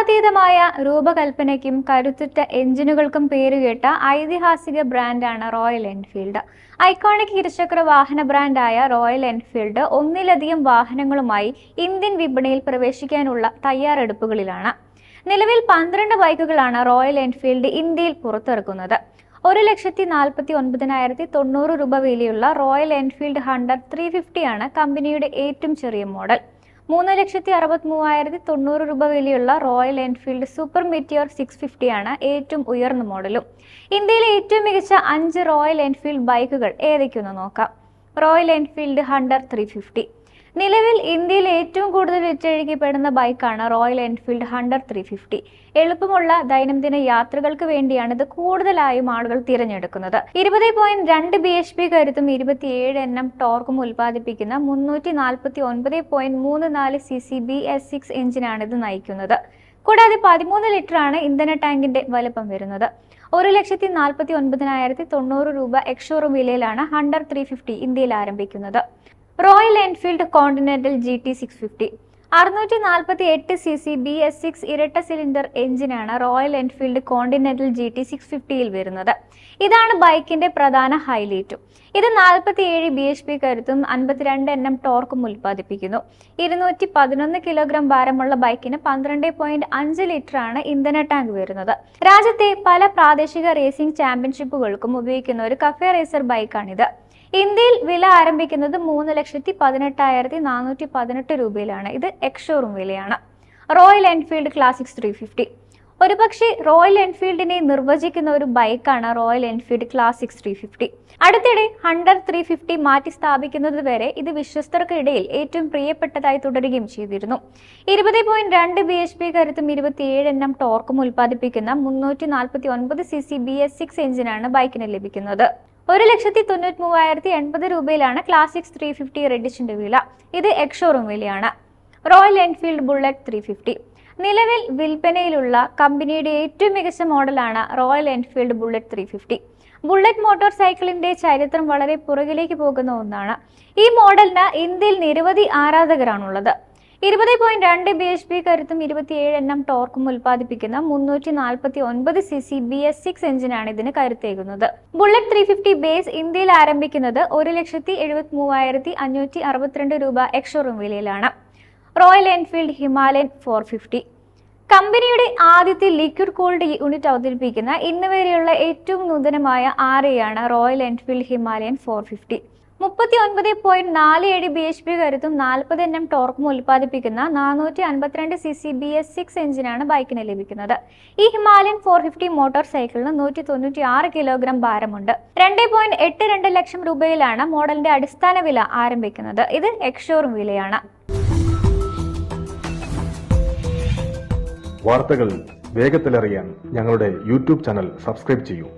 കാലാതീതമായ രൂപകൽപ്പനയ്ക്കും കരുത്തുറ്റ എഞ്ചിനുകൾക്കും പേരുകേട്ട ഐതിഹാസിക ബ്രാൻഡാണ് റോയൽ എൻഫീൽഡ്. ഐക്കോണിക് ഇരുചക്ര വാഹന ബ്രാൻഡായ റോയൽ എൻഫീൽഡ് ഒന്നിലധികം വാഹനങ്ങളുമായി ഇന്ത്യൻ വിപണിയിൽ പ്രവേശിക്കാനുള്ള തയ്യാറെടുപ്പുകളിലാണ്. നിലവിൽ പന്ത്രണ്ട് ബൈക്കുകളാണ് റോയൽ എൻഫീൽഡ് ഇന്ത്യയിൽ പുറത്തിറക്കുന്നത്. ഒരു ലക്ഷത്തി നാൽപ്പത്തി ഒൻപതിനായിരത്തി തൊണ്ണൂറ് രൂപ വിലയുള്ള റോയൽ എൻഫീൽഡ് ഹൺഡ്രഡ് ത്രീ ഫിഫ്റ്റിയാണ് കമ്പനിയുടെ ഏറ്റവും ചെറിയ മോഡൽ. മൂന്ന് ലക്ഷത്തി അറുപത്തി മൂവായിരത്തി തൊണ്ണൂറ് രൂപ വിലയുള്ള Royal Enfield Super Meteor six ഫിഫ്റ്റിയാണ് ഏറ്റവും ഉയർന്ന മോഡലും. ഇന്ത്യയിലെ ഏറ്റവും മികച്ച അഞ്ച് റോയൽ എൻഫീൽഡ് ബൈക്കുകൾ ഏതൊക്കെയൊന്ന് നോക്കാം. Royal Enfield Hunter three fifty. നിലവിൽ ഇന്ത്യയിൽ ഏറ്റവും കൂടുതൽ വിറ്റഴിക്കപ്പെടുന്ന ബൈക്കാണ് Royal Enfield hundred three fifty എളുപ്പമുള്ള ദൈനംദിന യാത്രകൾക്ക് വേണ്ടിയാണ് ഇത് കൂടുതലായും ആളുകൾ തിരഞ്ഞെടുക്കുന്നത്. ഇരുപത് പോയിന്റ് രണ്ട് ബി എച്ച് പി കരുത്തും ഇരുപത്തിയേഴ് എൻ എം ടോർക്കും ഉൽപ്പാദിപ്പിക്കുന്ന മുന്നൂറ്റി നാൽപ്പത്തി ഒൻപത് പോയിന്റ് മൂന്ന് നാല് C C B S six എഞ്ചിനാണ് ഇത് നയിക്കുന്നത്. കൂടാതെ പതിമൂന്ന് ലിറ്ററാണ് ഇന്ധന ടാങ്കിന്റെ വലുപ്പം വരുന്നത്. ഒരു ലക്ഷത്തി നാൽപ്പത്തി ഒൻപതിനായിരത്തി തൊണ്ണൂറ് രൂപ എക്സോറും വിലയിലാണ് ഹൺഡ്രഡ് ത്രീ ഫിഫ്റ്റി ഇന്ത്യയിൽ ആരംഭിക്കുന്നത്. Royal Enfield Continental G T six fifty അറുന്നൂറ്റി നാൽപ്പത്തി എട്ട് C C B S six ഇരട്ട സിലിണ്ടർ എഞ്ചിനാണ് Royal Enfield Continental G T six ഫിഫ്റ്റിയിൽ വരുന്നത്. ഇതാണ് ബൈക്കിന്റെ പ്രധാന ഹൈലൈറ്റും. ഇത് നാൽപ്പത്തി ഏഴ് ബി എച്ച് പി കരുത്തും അൻപത്തിരണ്ട് എണ്ണം ടോർക്കും ഉൽപ്പാദിപ്പിക്കുന്നു. ഇരുന്നൂറ്റി പതിനൊന്ന് കിലോഗ്രാം ഭാരമുള്ള ബൈക്കിന് പന്ത്രണ്ട് പോയിന്റ് അഞ്ച് ലിറ്ററാണ് ഇന്ധന ടാങ്ക് വരുന്നത്. രാജ്യത്തെ പല പ്രാദേശിക റേസിംഗ് ചാമ്പ്യൻഷിപ്പുകൾക്കും ഉപയോഗിക്കുന്ന ഒരു കഫേ റേസർ ബൈക്കാണിത്. ഇന്ത്യയിൽ വില ആരംഭിക്കുന്നത് മൂന്ന് ലക്ഷത്തി പതിനെട്ടായിരത്തി നാനൂറ്റി പതിനെട്ട് രൂപയിലാണ്. ഇത് എക്സോറും വിലയാണ്. Royal Enfield Classics three fifty ഒരുപക്ഷെ റോയൽ എൻഫീൽഡിനെ നിർവചിക്കുന്ന ഒരു ബൈക്കാണ് Royal Enfield Classics three fifty അടുത്തിടെ ഹണ്ടർ ത്രീ ഫിഫ്റ്റി മാറ്റി സ്ഥാപിക്കുന്നത് വരെ ഇത് വിശ്വസ്തർക്കിടയിൽ ഏറ്റവും പ്രിയപ്പെട്ടതായി തുടരുകയും ചെയ്തിരുന്നു. ഇരുപത് പോയിന്റ് രണ്ട് ബി എച്ച് പി കരുത്തും ഇരുപത്തിയേഴ് എണ്ണം ടോർക്കും ഉൽപ്പാദിപ്പിക്കുന്ന മുന്നൂറ്റി നാൽപ്പത്തി ഒൻപത് C C B S six എഞ്ചിനാണ് ബൈക്കിന് ലഭിക്കുന്നത്. ഒരു ലക്ഷത്തി തൊണ്ണൂറ്റി മൂവായിരത്തി എൺപത് രൂപയിലാണ് ക്ലാസിക്സ് ത്രീ ഫിഫ്റ്റി റെഡിഷിന്റെ വില. ഇത് എക്സോറും വിലയാണ്. Royal Enfield Bullet three fifty നിലവിൽ വിൽപ്പനയിലുള്ള കമ്പനിയുടെ ഏറ്റവും മികച്ച മോഡലാണ് Royal Enfield Bullet three fifty Bullet motor സൈക്കിളിന്റെ ചരിത്രം വളരെ പുറകിലേക്ക് പോകുന്ന ഒന്നാണ്. ഈ മോഡലിന് ഇന്ത്യയിൽ നിരവധി ആരാധകരാണുള്ളത്. ഇരുപത് പോയിന്റ് രണ്ട് ബി എച്ച് പി കരുത്തും ഇരുപത്തിയേഴ് എണ്ണം ടോർക്കും ഉൽപ്പാദിപ്പിക്കുന്ന മുന്നൂറ്റി നാൽപ്പത്തി ഒൻപത് C C B S six എഞ്ചിനാണ് ഇതിന് കരുത്തേകുന്നത്. ബുള്ളറ്റ് ത്രീ ഫിഫ്റ്റി ബേസ് ഇന്ത്യയിൽ ആരംഭിക്കുന്നത് ഒരു ലക്ഷത്തി എഴുപത്തി മൂവായിരത്തി അഞ്ഞൂറ്റി അറുപത്തിരണ്ട് രൂപ എക്സോറും വിലയിലാണ്. Royal Enfield Himalayan four fifty കമ്പനിയുടെ ആദ്യത്തെ ലിക്വിഡ് കോൾഡ് യൂണിറ്റ് അവതരിപ്പിക്കുന്ന ഇന്ന് വരെയുള്ള ഏറ്റവും നൂതനമായ ആരെയാണ് Royal Enfield Himalayan four fifty മുപ്പത്തി ഒൻപത് പോയിന്റ് നാല് ഏഴ് ബി എച്ച് പി കരുത്തും നാൽപ്പത് എണ്ണം ടോർക്കും ഉൽപ്പാദിപ്പിക്കുന്ന നാനൂറ്റി അൻപത്തിരണ്ട് C C B S six എഞ്ചിനാണ് ബൈക്കിന് ലഭിക്കുന്നത്. ഈ ഹിമാലയൻ ഫോർ ഫിഫ്റ്റി മോട്ടോർ സൈക്കിളിന് നൂറ്റി തൊണ്ണൂറ്റി ആറ് കിലോഗ്രാം ഭാരമുണ്ട്. രണ്ട് പോയിന്റ് എട്ട് രണ്ട് ലക്ഷം രൂപയിലാണ് മോഡലിന്റെ അടിസ്ഥാന വില ആരംഭിക്കുന്നത്. ഇത് എക്ഷോറും വിലയാണ്. വാർത്തകൾ വേഗത്തിലറിയാൻ ഞങ്ങളുടെ യൂട്യൂബ് ചാനൽ സബ്സ്ക്രൈബ് ചെയ്യൂ.